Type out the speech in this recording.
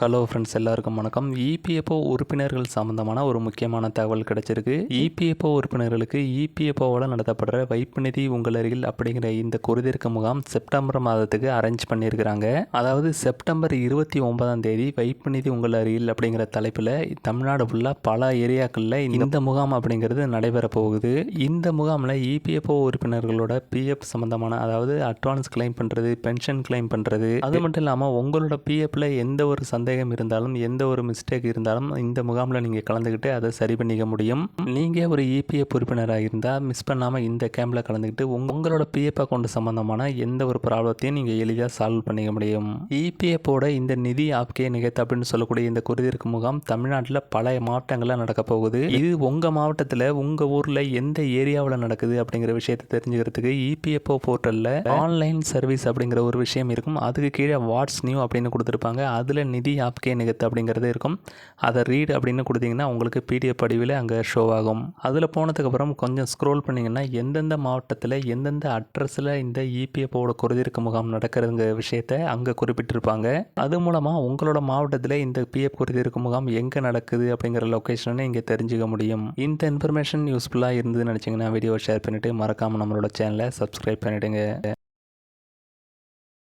Hello friends எல்லாருக்கும் வணக்கம். EPFO உறுப்பினர்கள் சம்மந்தமான ஒரு முக்கியமான தகவல் கிடைச்சிருக்கு. இபிஎஃப்ஓ உறுப்பினர்களுக்கு இபிஎஃப்ஓவால் நடத்தப்படுற வைப்பு நிதி உங்கள் அருகில் அப்படிங்கிற இந்த குருதிருக்க முகாம் செப்டம்பர் மாதத்துக்கு அரேஞ்ச் பண்ணியிருக்கிறாங்க. அதாவது செப்டம்பர் இருபத்தி ஒன்பதாம் தேதி வைப்பு நிதி உங்கள் அருகில் அப்படிங்கிற தலைப்பில் தமிழ்நாடு ஃபுல்லாக பல ஏரியாக்களில் இந்த முகாம் அப்படிங்கிறது நடைபெற போகுது. இந்த முகாமில் இபிஎஃப்ஓ உறுப்பினர்களோட பிஎஃப் சம்மந்தமான அதாவது அட்வான்ஸ் கிளைம் பண்ணுறது பென்ஷன் கிளைம் பண்ணுறது அது மட்டும் இல்லாமல் உங்களோட பிஎஃப்பில் எந்த ஒரு சந்தேகம் இருந்தாலும் எந்த ஒரு மிஸ்டேக் இருந்தாலும் இந்த முகாமில் நீங்கள் கலந்துக்கிட்டு அதை சரி பண்ணிக்க முடியும். நீங்கள் ஒரு இபிஎஃப் உறுப்பினராக இருந்தால் மிஸ் பண்ணாமல் இந்த கேம்பில் கலந்துக்கிட்டு உங்களோட பிஎஃப் அக்கௌண்ட் சம்மந்தமான எந்த ஒரு ப்ராப்ளத்தையும் நீங்கள் எளிதாக சால்வ் பண்ணிக்க முடியும். இபிஎஃப்போட இந்த நிதி ஆப்கே நிகழ்த்து அப்படின்னு சொல்லக்கூடிய இந்த குருதிருக்கு முகாம் தமிழ்நாட்டில் பல மாவட்டங்களில் நடக்க போகுது. இது உங்கள் மாவட்டத்தில் உங்கள் ஊரில் எந்த ஏரியாவில் நடக்குது அப்படிங்கிற விஷயத்தை தெரிஞ்சுக்கிறதுக்கு இபிஎஃப்ஓ போர்ட்டலில் ஆன்லைன் சர்வீஸ் அப்படிங்கிற ஒரு விஷயம் இருக்கும். அதுக்கு கீழே வாட்ஸ் நியூ அப்படின்னு கொடுத்துருப்பாங்க. அதில் நிதி ஆப்கே நிகத்து அப்படிங்கிறது இருக்கும். அதை ரீட் அப்படின்னு கொடுத்தீங்கன்னா உங்களுக்கு பிடிஎஃப் படிவில் அங்கே ஷோ ஆகும். அதில் போனதுக்கப்புறம் கொஞ்சம் ஸ்க்ரோல் பண்ணிங்கன்னா எந்தெந்த மாவட்டத்தில் எந்தெந்த அட்ரஸில் இந்த இபிஎஃப்ஓட குறைதீர்க்க முகாம் நடக்கிறதுங்க விஷயத்தை அங்கே குறிப்பிட்டிருப்பாங்க. அது மூலமாக உங்களோட மாவட்டத்தில் இந்த பிஎஃப் குறைதீர்க்க முகாம் எங்கே நடக்குது அப்படிங்கிற லொக்கேஷனை இங்கே தெரிஞ்சுக்க முடியும். இந்த இன்ஃபர்மேஷன் யூஸ்ஃபுல்லாக இருந்ததுன்னு நினச்சிங்கன்னா வீடியோ ஷேர் பண்ணிவிட்டு மறக்காமல் நம்மளோட சேனலை சப்ஸ்கிரைப் பண்ணிவிடுங்க